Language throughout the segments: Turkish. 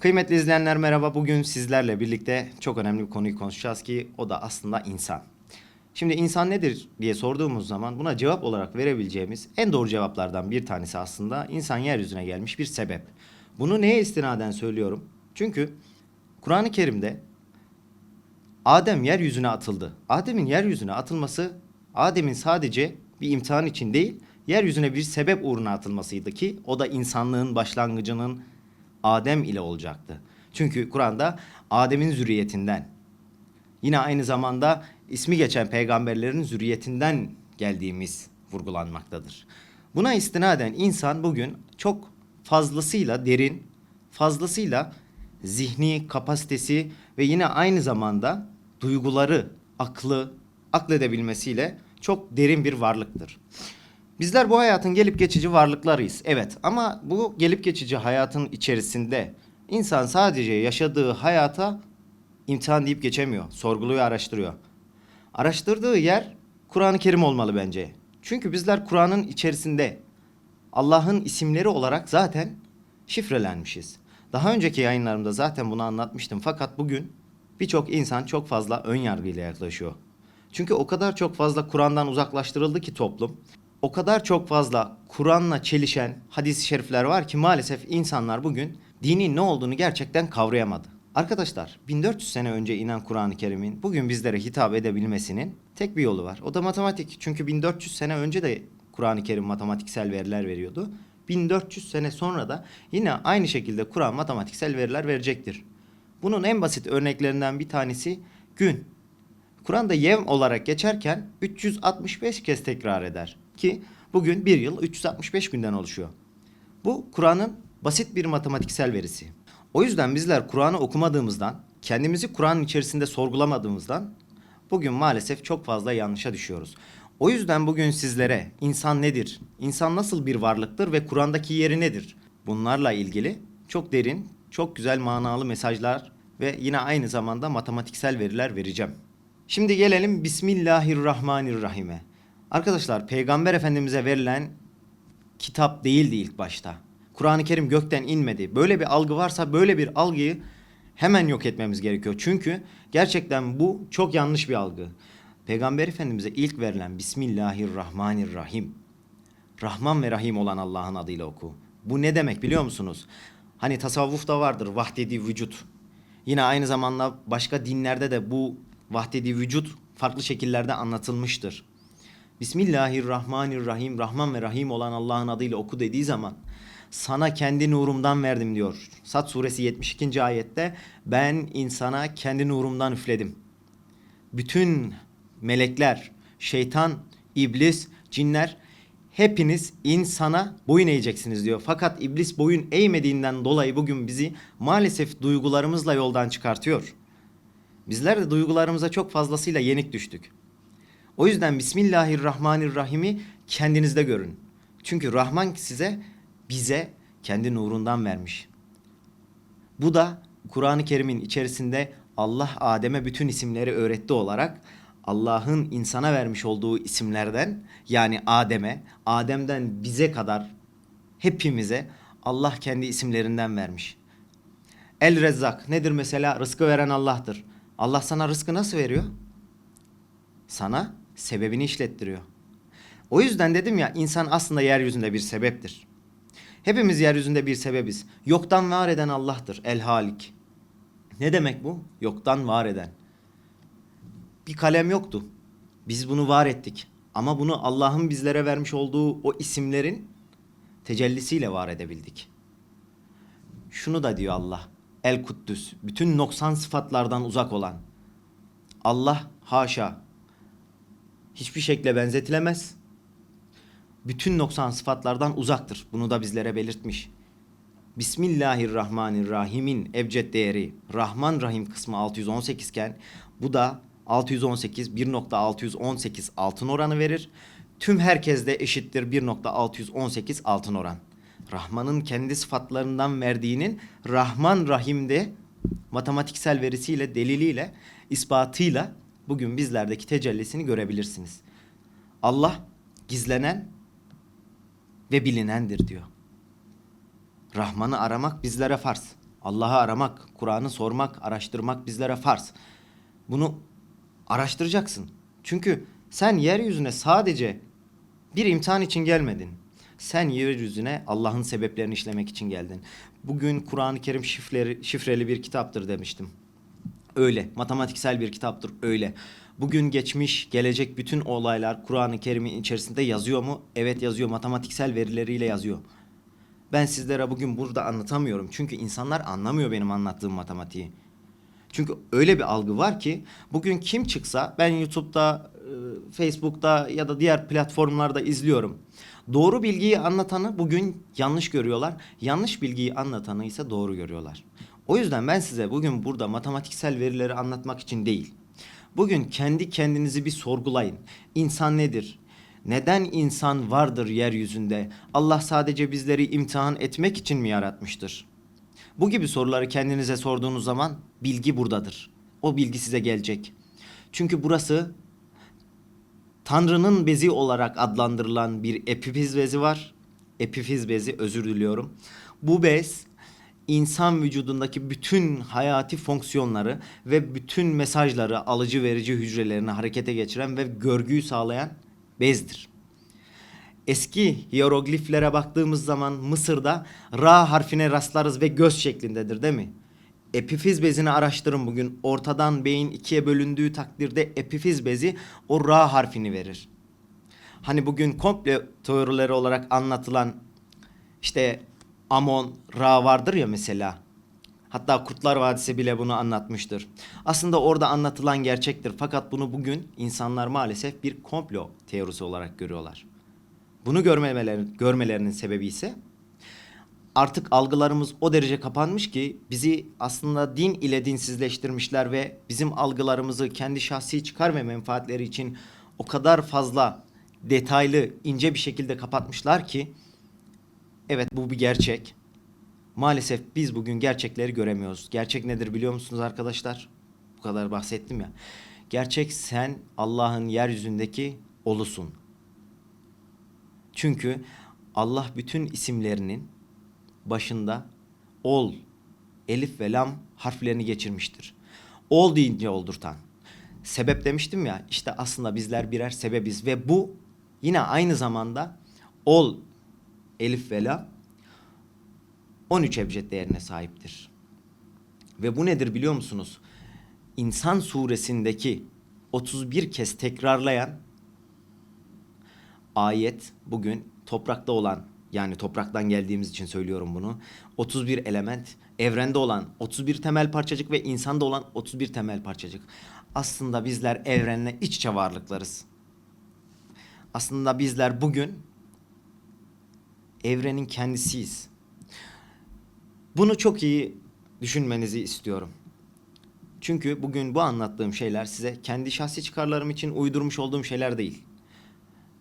Kıymetli izleyenler merhaba. Bugün sizlerle birlikte çok önemli bir konuyu konuşacağız ki o da aslında insan. Şimdi insan nedir diye sorduğumuz zaman buna cevap olarak verebileceğimiz en doğru cevaplardan bir tanesi aslında insan yeryüzüne gelmiş bir sebep. Bunu neye istinaden söylüyorum? Çünkü Kur'an-ı Kerim'de Adem yeryüzüne atıldı. Adem'in yeryüzüne atılması Adem'in sadece bir imtihan için değil, yeryüzüne bir sebep uğruna atılmasıydı ki o da insanlığın başlangıcının Adem ile olacaktı. Çünkü Kur'an'da Adem'in zürriyetinden yine aynı zamanda ismi geçen peygamberlerin zürriyetinden geldiğimiz vurgulanmaktadır. Buna istinaden insan bugün çok fazlasıyla derin, fazlasıyla zihni kapasitesi ve yine aynı zamanda duyguları, aklı, akledebilmesiyle çok derin bir varlıktır. Bizler bu hayatın gelip geçici varlıklarıyız. Evet ama bu gelip geçici hayatın içerisinde insan sadece yaşadığı hayata imtihan deyip geçemiyor. Sorguluyor, araştırıyor. Araştırdığı yer Kur'an-ı Kerim olmalı bence. Çünkü bizler Kur'an'ın içerisinde Allah'ın isimleri olarak zaten şifrelenmişiz. Daha önceki yayınlarımda zaten bunu anlatmıştım fakat bugün birçok insan çok fazla ön yargıyla yaklaşıyor. Çünkü o kadar çok fazla Kur'an'dan uzaklaştırıldı ki toplum. O kadar çok fazla Kur'an'la çelişen hadis-i şerifler var ki maalesef insanlar bugün dinin ne olduğunu gerçekten kavrayamadı. Arkadaşlar 1400 sene önce inen Kur'an-ı Kerim'in bugün bizlere hitap edebilmesinin tek bir yolu var. O da matematik. Çünkü 1400 sene önce de Kur'an-ı Kerim matematiksel veriler veriyordu. 1400 sene sonra da yine aynı şekilde Kur'an matematiksel veriler verecektir. Bunun en basit örneklerinden bir tanesi gün. Kur'an'da yevm olarak geçerken 365 kez tekrar eder. Ki bugün bir yıl 365 günden oluşuyor. Bu Kur'an'ın basit bir matematiksel verisi. O yüzden bizler Kur'an'ı okumadığımızdan, kendimizi Kur'an'ın içerisinde sorgulamadığımızdan bugün maalesef çok fazla yanlışa düşüyoruz. O yüzden bugün sizlere insan nedir, insan nasıl bir varlıktır ve Kur'an'daki yeri nedir? Bunlarla ilgili çok derin, çok güzel manalı mesajlar ve yine aynı zamanda matematiksel veriler vereceğim. Şimdi gelelim Bismillahirrahmanirrahim'e. Arkadaşlar Peygamber Efendimiz'e verilen kitap değildi ilk başta. Kur'an-ı Kerim gökten inmedi. Böyle bir algı varsa böyle bir algıyı hemen yok etmemiz gerekiyor. Çünkü gerçekten bu çok yanlış bir algı. Peygamber Efendimiz'e ilk verilen Bismillahirrahmanirrahim. Rahman ve Rahim olan Allah'ın adıyla oku. Bu ne demek biliyor musunuz? Hani tasavvufta vardır vahdedi vücut. Yine aynı zamanda başka dinlerde de bu vahdedi vücut farklı şekillerde anlatılmıştır. Bismillahirrahmanirrahim. Rahman ve Rahim olan Allah'ın adıyla oku dediği zaman sana kendi nurumdan verdim diyor. Sat suresi 72. ayette ben insana kendi nurumdan üfledim. Bütün melekler, şeytan, iblis, cinler hepiniz insana boyun eğeceksiniz diyor. Fakat iblis boyun eğmediğinden dolayı bugün bizi maalesef duygularımızla yoldan çıkartıyor. Bizler de duygularımıza çok fazlasıyla yenik düştük. O yüzden Bismillahirrahmanirrahim'i kendinizde görün. Çünkü Rahman size bize kendi nurundan vermiş. Bu da Kur'an-ı Kerim'in içerisinde Allah Adem'e bütün isimleri öğretti olarak Allah'ın insana vermiş olduğu isimlerden yani Adem'e, Adem'den bize kadar hepimize Allah kendi isimlerinden vermiş. El Rezzak nedir mesela? Rızkı veren Allah'tır. Allah sana rızkı nasıl veriyor? Sana sebebini işlettiriyor. O yüzden dedim ya insan aslında yeryüzünde bir sebeptir. Hepimiz yeryüzünde bir sebebiz. Yoktan var eden Allah'tır. El Halik. Ne demek bu? Yoktan var eden. Bir kalem yoktu. Biz bunu var ettik. Ama bunu Allah'ın bizlere vermiş olduğu o isimlerin tecellisiyle var edebildik. Şunu da diyor Allah. El Kuddüs. Bütün noksan sıfatlardan uzak olan. Allah haşa hiçbir şekle benzetilemez. Bütün noksan sıfatlardan uzaktır. Bunu da bizlere belirtmiş. Bismillahirrahmanirrahim'in ebced değeri Rahman Rahim kısmı 618 iken bu da 618 1.618 altın oranı verir. Tüm herkeste eşittir 1.618 altın oran. Rahman'ın kendi sıfatlarından verdiğinin Rahman Rahim'de matematiksel verisiyle, deliliyle, ispatıyla bugün bizlerdeki tecellisini görebilirsiniz. Allah gizlenen ve bilinendir diyor. Rahman'ı aramak bizlere farz. Allah'ı aramak, Kur'an'ı sormak, araştırmak bizlere farz. Bunu araştıracaksın. Çünkü sen yeryüzüne sadece bir imtihan için gelmedin. Sen yeryüzüne Allah'ın sebeplerini işlemek için geldin. Bugün Kur'an-ı Kerim şifreli, şifreli bir kitaptır demiştim. Öyle. Matematiksel bir kitaptır. Öyle. Bugün geçmiş, gelecek bütün olaylar Kur'an-ı Kerim'in içerisinde yazıyor mu? Evet yazıyor. Matematiksel verileriyle yazıyor. Ben sizlere bugün burada anlatamıyorum. Çünkü insanlar anlamıyor benim anlattığım matematiği. Çünkü öyle bir algı var ki bugün kim çıksa ben YouTube'da, e, Facebook'ta ya da diğer platformlarda izliyorum. Doğru bilgiyi anlatanı bugün yanlış görüyorlar. Yanlış bilgiyi anlatanı ise doğru görüyorlar. O yüzden ben size bugün burada matematiksel verileri anlatmak için değil. Bugün kendi kendinizi bir sorgulayın. İnsan nedir? Neden insan vardır yeryüzünde? Allah sadece bizleri imtihan etmek için mi yaratmıştır? Bu gibi soruları kendinize sorduğunuz zaman bilgi buradadır. O bilgi size gelecek. Çünkü burası Tanrı'nın bezi olarak adlandırılan bir epifiz bezi var. Epifiz bezi özür diliyorum. Bu bez insan vücudundaki bütün hayati fonksiyonları ve bütün mesajları alıcı verici hücrelerini harekete geçiren ve görgüyü sağlayan bezdir. Eski hierogliflere baktığımız zaman Mısır'da Ra harfine rastlarız ve göz şeklindedir değil mi? Epifiz bezini araştırın bugün. Ortadan beyin ikiye bölündüğü takdirde epifiz bezi o Ra harfini verir. Hani bugün komple teorileri olarak anlatılan işte Amon, Ra vardır ya mesela. Hatta Kurtlar Vadisi bile bunu anlatmıştır. Aslında orada anlatılan gerçektir. Fakat bunu bugün insanlar maalesef bir komplo teorisi olarak görüyorlar. Bunu görmemeleri, görmelerinin sebebi ise artık algılarımız o derece kapanmış ki bizi aslında din ile dinsizleştirmişler ve bizim algılarımızı kendi şahsi çıkar ve menfaatleri için o kadar fazla detaylı, ince bir şekilde kapatmışlar ki evet bu bir gerçek. Maalesef biz bugün gerçekleri göremiyoruz. Gerçek nedir biliyor musunuz arkadaşlar? Bu kadar bahsettim ya. Gerçek sen Allah'ın yeryüzündeki olusun. Çünkü Allah bütün isimlerinin başında ol, elif ve lam harflerini geçirmiştir. Ol deyince oldurtan. Sebep demiştim ya işte aslında bizler birer sebebiz ve bu yine aynı zamanda ol, elif ve lam 13 ebced değerine sahiptir. Ve bu nedir biliyor musunuz? İnsan suresindeki 31 kez tekrarlayan ayet bugün toprakta olan yani topraktan geldiğimiz için söylüyorum bunu. 31 element evrende olan 31 temel parçacık ve insanda olan 31 temel parçacık. Aslında bizler evrenle iç içe varlıklarız. Aslında bizler bugün evrenin kendisiyiz. Bunu çok iyi düşünmenizi istiyorum. Çünkü bugün bu anlattığım şeyler size kendi şahsi çıkarlarım için uydurmuş olduğum şeyler değil.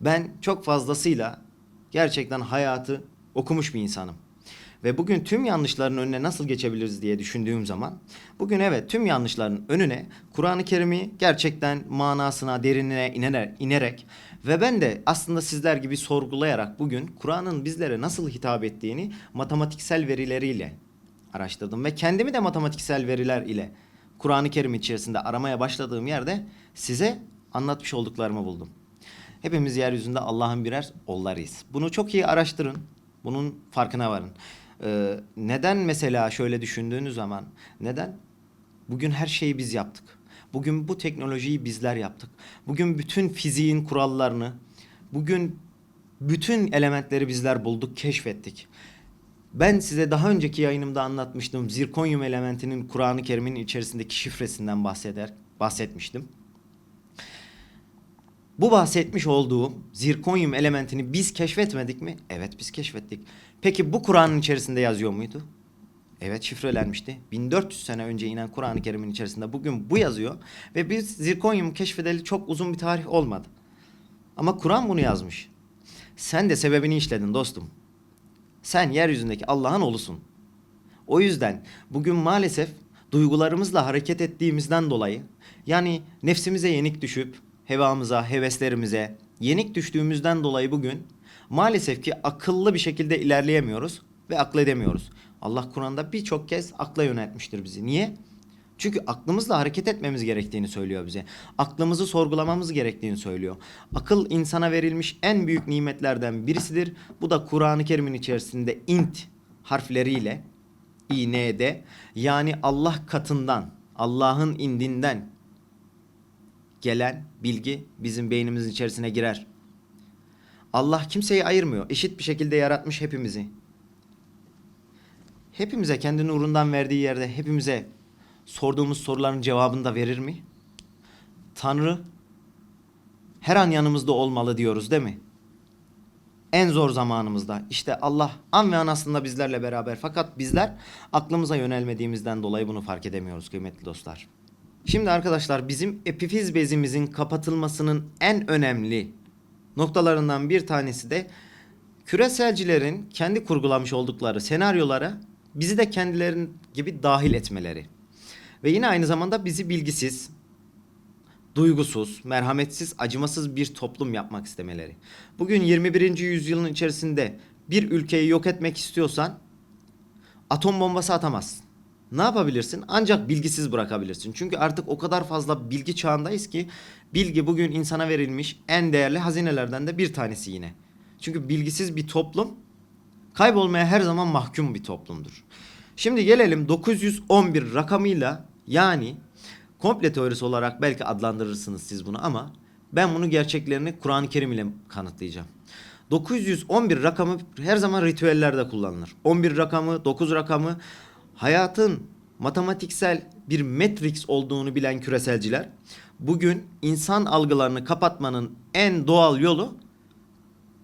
Ben çok fazlasıyla gerçekten hayatı okumuş bir insanım. Ve bugün tüm yanlışların önüne nasıl geçebiliriz diye düşündüğüm zaman bugün evet tüm yanlışların önüne Kur'an-ı Kerim'i gerçekten manasına, derinine inerek, inerek ve ben de aslında sizler gibi sorgulayarak bugün Kur'an'ın bizlere nasıl hitap ettiğini matematiksel verileriyle araştırdım ve kendimi de matematiksel veriler ile Kur'an-ı Kerim içerisinde aramaya başladığım yerde size anlatmış olduklarımı buldum. Hepimiz yeryüzünde Allah'ın birer ollarıyız. Bunu çok iyi araştırın. Bunun farkına varın. Ee, neden mesela şöyle düşündüğünüz zaman neden? Bugün her şeyi biz yaptık. Bugün bu teknolojiyi bizler yaptık. Bugün bütün fiziğin kurallarını, bugün bütün elementleri bizler bulduk, keşfettik. Ben size daha önceki yayınımda anlatmıştım. Zirkonyum elementinin Kur'an-ı Kerim'in içerisindeki şifresinden bahseder, bahsetmiştim. Bu bahsetmiş olduğum zirkonyum elementini biz keşfetmedik mi? Evet biz keşfettik. Peki bu Kur'an'ın içerisinde yazıyor muydu? Evet şifrelenmişti. 1400 sene önce inen Kur'an-ı Kerim'in içerisinde bugün bu yazıyor. Ve biz zirkonyum keşfedeli çok uzun bir tarih olmadı. Ama Kur'an bunu yazmış. Sen de sebebini işledin dostum. Sen yeryüzündeki Allah'ın olusun. O yüzden bugün maalesef duygularımızla hareket ettiğimizden dolayı yani nefsimize yenik düşüp hevamıza, heveslerimize yenik düştüğümüzden dolayı bugün maalesef ki akıllı bir şekilde ilerleyemiyoruz ve akledemiyoruz. Allah Kur'an'da birçok kez akla yöneltmiştir bizi. Niye? Çünkü aklımızla hareket etmemiz gerektiğini söylüyor bize. Aklımızı sorgulamamız gerektiğini söylüyor. Akıl insana verilmiş en büyük nimetlerden birisidir. Bu da Kur'an-ı Kerim'in içerisinde int harfleriyle İN'de yani Allah katından, Allah'ın indinden gelen bilgi bizim beynimizin içerisine girer. Allah kimseyi ayırmıyor. Eşit bir şekilde yaratmış hepimizi. Hepimize kendi nurundan verdiği yerde hepimize sorduğumuz soruların cevabını da verir mi? Tanrı her an yanımızda olmalı diyoruz değil mi? En zor zamanımızda. İşte Allah an ve an aslında bizlerle beraber. Fakat bizler aklımıza yönelmediğimizden dolayı bunu fark edemiyoruz kıymetli dostlar. Şimdi arkadaşlar bizim epifiz bezimizin kapatılmasının en önemli noktalarından bir tanesi de küreselcilerin kendi kurgulamış oldukları senaryolara bizi de kendilerin gibi dahil etmeleri. Ve yine aynı zamanda bizi bilgisiz, duygusuz, merhametsiz, acımasız bir toplum yapmak istemeleri. Bugün 21. yüzyılın içerisinde bir ülkeyi yok etmek istiyorsan atom bombası atamazsın. Ne yapabilirsin? Ancak bilgisiz bırakabilirsin. Çünkü artık o kadar fazla bilgi çağındayız ki bilgi bugün insana verilmiş en değerli hazinelerden de bir tanesi yine. Çünkü bilgisiz bir toplum kaybolmaya her zaman mahkum bir toplumdur. Şimdi gelelim 911 rakamıyla yani komple teorisi olarak belki adlandırırsınız siz bunu ama ben bunu gerçeklerini Kur'an-ı Kerim ile kanıtlayacağım. 911 rakamı her zaman ritüellerde kullanılır. 11 rakamı, 9 rakamı hayatın matematiksel bir matrix olduğunu bilen küreselciler bugün insan algılarını kapatmanın en doğal yolu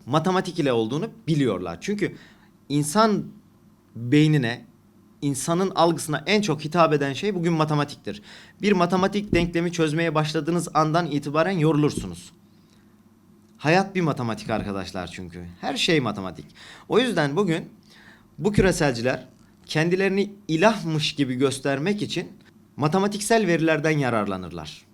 matematik ile olduğunu biliyorlar. Çünkü insan beynine, insanın algısına en çok hitap eden şey bugün matematiktir. Bir matematik denklemi çözmeye başladığınız andan itibaren yorulursunuz. Hayat bir matematik arkadaşlar çünkü. Her şey matematik. O yüzden bugün bu küreselciler kendilerini ilahmış gibi göstermek için matematiksel verilerden yararlanırlar.